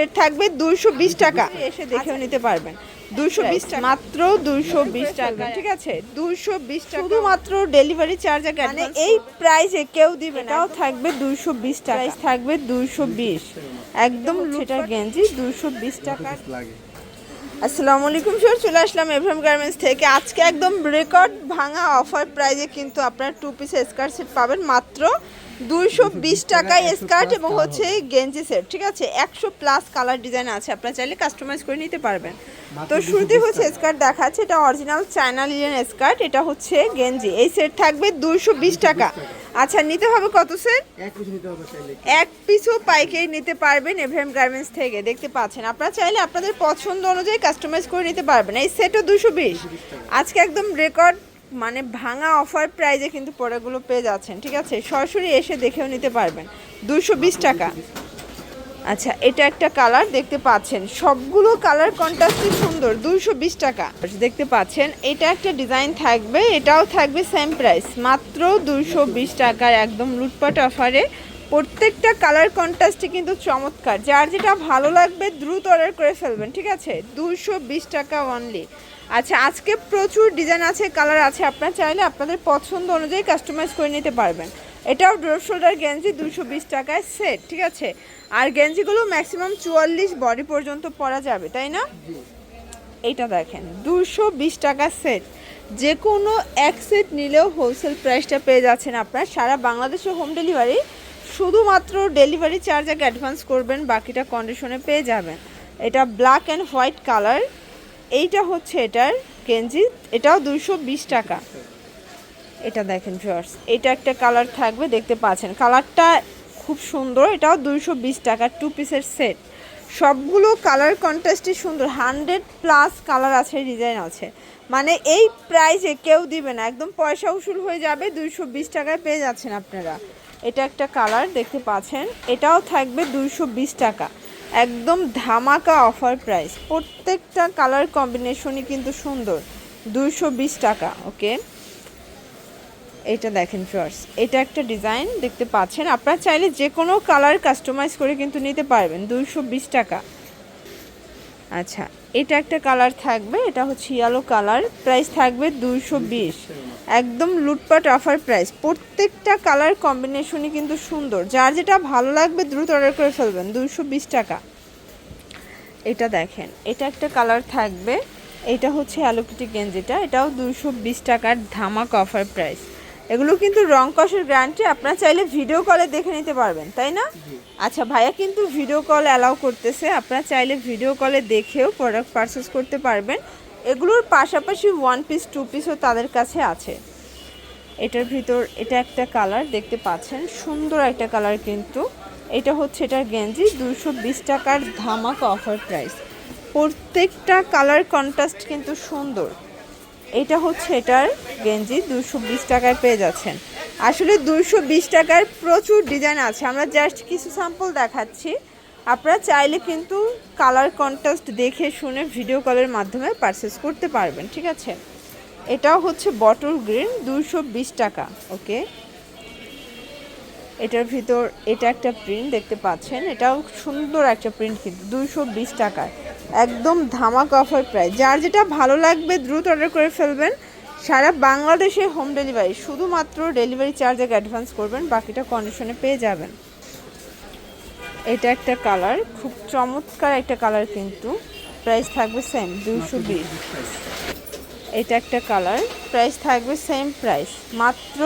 Set থাকবে দুইশো বিশ টাকা। এসে দেখেও নিতে পারবেন। দুইশো বিশ টাকা। মাত্র দুইশো বিশ টাকা। ঠিক আছে? দুইশো বিশ টাকা। শুধুমাত্র ডেলিভারি চার্জ মানে এই প্রাইসে কেউ দিবে না। থাকবে দুইশো বিশ টাকা। প্রাইস থাকবে দুইশো বিশ। একদম লুটার গেঞ্জি দুইশো বিশ টাকা। লাগে আসসালামু আলাইকুম স্যার চলে আসলাম এভরাম গার্মেন্টস থেকে। আজকে একদম রেকর্ড ভাঙা অফার প্রাইজে কিন্তু আপনারা টু পিস স্কার্ট সেট পাবেন। মাত্র দুইশো বিশ টাকায় স্কার্ট এবং হচ্ছে গেঞ্জি সেট ঠিক আছে? একশো প্লাস কালার ডিজাইন আছে। আপনারা চাইলে কাস্টমাইজ করে নিতে পারবেন। তো শুরুতে হচ্ছে স্কার্ট দেখাচ্ছে। এটা অরিজিনাল চায়না লিলেন স্কার্ট এটা হচ্ছে গেঞ্জি। এই সেট থাকবে দুইশো বিশ টাকা। আচ্ছা নিতে হবে কত সেট এক কিছু নিতে হবে চাইলে। এক পিসও পাইকারি নিতে পারবেন এভ্রাহিম গার্মেন্টস থেকে দেখতে পাচ্ছেন। আপনারা চাইলে আপনাদের পছন্দ অনুযায়ী কাস্টমাইজ করে নিতে পারবেন। এই সেটও দুশো বিশ। আজকে একদম রেকর্ড মানে ভাঙা অফার প্রাইজে কিন্তু পরেগুলো পেয়ে যাচ্ছেন ঠিক আছে? সরাসরি এসে দেখেও নিতে পারবেন। দুশো বিশ টাকা। আচ্ছা এটা একটা কালার দেখতে পাচ্ছেন। সবগুলো কালার কন্ট্রাস্টই সুন্দর, দুইশো বিশ টাকা। দেখতে পাচ্ছেন, এটা একটা ডিজাইন থাকবে, এটাও থাকবে সেম প্রাইস মাত্র দুইশো বিশ টাকার একদম লুটপাট অফারে। প্রত্যেকটা কালার কন্ট্রাস্টই কিন্তু চমৎকার। যার যেটা ভালো লাগবে, দ্রুত অর্ডার করে ফেলবেন, ঠিক আছে? দুইশো বিশ টাকা অনলি আচ্ছা আজকে প্রচুর ডিজাইন আছে, কালার আছে, আপনারা চাইলে আপনাদের পছন্দ অনুযায়ী কাস্টমাইজ করে নিতে পারবেন। এটাও ড্রপ শোল্ডার গেঞ্জি দুশো বিশ টাকায় সেট, ঠিক আছে? আর গেঞ্জিগুলো ম্যাক্সিমাম চুয়াল্লিশ বডি পর্যন্ত পরা যাবে, তাই না? এটা দেখেন দুশো বিশ টাকা সেট। যে কোনো এক সেট নিলেও হোলসেল প্রাইসটা পেয়ে যাচ্ছেন আপনার। সারা বাংলাদেশে হোম ডেলিভারি শুধুমাত্র ডেলিভারি চার্জ আগে অ্যাডভান্স করবেন, বাকিটা কন্ডিশনে পেয়ে যাবেন। এটা ব্ল্যাক অ্যান্ড হোয়াইট কালার এইটা হচ্ছে এটার গেঞ্জি, এটাও দুশো বিশ টাকা। এটা দেখেন ভিউয়ার্স এটা একটা কালার থাকবে, দেখতে পাচ্ছেন। কালারটা খুব সুন্দর, এটাও দুইশো বিশ টাকা টু পিসের সেট সবগুলো কালার কন্ট্রাস্টই সুন্দর হান্ড্রেড প্লাস কালার আছে ডিজাইন আছে। মানে এই প্রাইসে কেউ দিবে না, একদম পয়সা উসুল হয়ে যাবে, দুইশো বিশ টাকায় পেয়ে যাচ্ছেন আপনারা। এটা একটা কালার দেখতে পাচ্ছেন, এটাও থাকবে দুইশো বিশ টাকা। একদম ধামাকা অফার প্রাইস প্রত্যেকটা কালার কম্বিনেশনই কিন্তু সুন্দর, দুইশো বিশ টাকা ওকে এটা দেখেন ফ্রেন্ডস এটা একটা ডিজাইন দেখতে পাচ্ছেন। আপনারা চাইলে যে কোনো কালার কাস্টমাইজ করে কিন্তু নিতে পারবেন, দুইশো বিশ টাকা। আচ্ছা এটা একটা কালার থাকবে, এটা হচ্ছে ইয়েলো কালার প্রাইস থাকবে দুইশো বিশ। একদম লুটপাট অফার প্রাইস প্রত্যেকটা কালার কম্বিনেশনই কিন্তু সুন্দর। যার যেটা ভালো লাগবে দ্রুত অর্ডার করে ফেলবেন, দুইশো বিশ টাকা। এটা দেখেন, এটা একটা কালার থাকবে। এটা হচ্ছে অ্যালোকিটি গেঞ্জিটা এটাও দুইশো বিশ টাকার ধামাক অফার প্রাইস এগুলো কিন্তু রং কষের গ্যারান্টি আপনারা চাইলে ভিডিও কলে দেখে নিতে পারবেন তাই না? আচ্ছা ভাইয়া কিন্তু ভিডিও কল অ্যালাউ করতেছে আপনারা চাইলে ভিডিও কলে দেখেও প্রোডাক্ট পারচেস করতে পারবেন। এগুলোর পাশাপাশি ওয়ান পিস টু পিসও তাদের কাছে আছে। এটার ভিতর এটা একটা কালার দেখতে পাচ্ছেন সুন্দর একটা কালার কিন্তু। এটা হচ্ছে এটার গেঞ্জি দুশো বিশ টাকার ধামাক অফার প্রাইস প্রত্যেকটা কালার কন্ট্রাস্ট কিন্তু সুন্দর। এটা হচ্ছে এটার গেঞ্জি দুশো বিশ টাকায় পেয়ে যাচ্ছেন। আসলে দুশো বিশ টাকার প্রচুর ডিজাইন আছে। আমরা জাস্ট কিছু স্যাম্পল দেখাচ্ছি। আপনারা চাইলে কিন্তু কালার কন্ট্রাস্ট দেখে শুনে ভিডিও কলের মাধ্যমে পারচেস করতে পারবেন, ঠিক আছে? এটাও হচ্ছে বটল গ্রিন দুশো বিশ টাকা, ওকে? এটার ভিতর এটা একটা প্রিন্ট দেখতে পাচ্ছেন। এটাও সুন্দর একটা প্রিন্ট কিন্তু দুশো টাকায়। একদম ধামাক অফার প্রাইস যার যেটা ভালো লাগবে দ্রুত অর্ডার করে ফেলবেন সারা বাংলাদেশে হোম ডেলিভারি শুধুমাত্র ডেলিভারি চার্জ এক অ্যাডভান্স করবেন বাকিটা কন্ডিশনে পেয়ে যাবেন। এটা একটা কালার খুব চমৎকার একটা কালার কিন্তু। প্রাইস থাকবে সেম দুশো বিশ। এটা একটা কালার প্রাইস থাকবে সেম প্রাইস মাত্র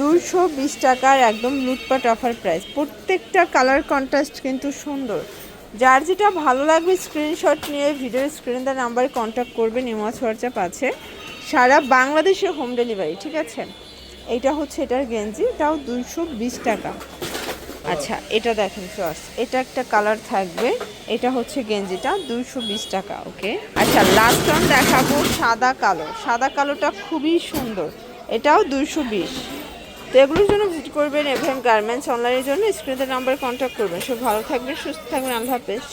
দুশো বিশ টাকার একদম লুটপাট অফার প্রাইস প্রত্যেকটা কালার কন্ট্রাস্ট কিন্তু সুন্দর। যার যেটা ভালো লাগবে স্ক্রিনশট নিয়ে ভিডিওর স্ক্রিনে তার নাম্বারে কন্ট্যাক্ট করবেন ইমোয়াজ হোয়াটসঅ্যাপ আছে। সারা বাংলাদেশে হোম ডেলিভারি ঠিক আছে? এটা হচ্ছে এটার গেঞ্জি, এটাও দুইশো বিশ টাকা। আচ্ছা এটা দেখেন ফার্স্ট এটা একটা কালার থাকবে, এটা হচ্ছে গেঞ্জিটা, দুইশো বিশ টাকা ওকে আচ্ছা লাস্ট ওয়ান দেখাবো সাদা কালো। সাদা কালোটা খুবই সুন্দর, এটাও দুইশো বিশ। তো এগুলোর জন্য ভিজিট করবেন এভএম গার্মেন্টস অনলাইনের জন্য। স্ক্রিনের নাম্বারে কন্ট্যাক্ট করবেন। সব ভালো থাকবেন, সুস্থ থাকবেন। আল্লাহ হাফেজ।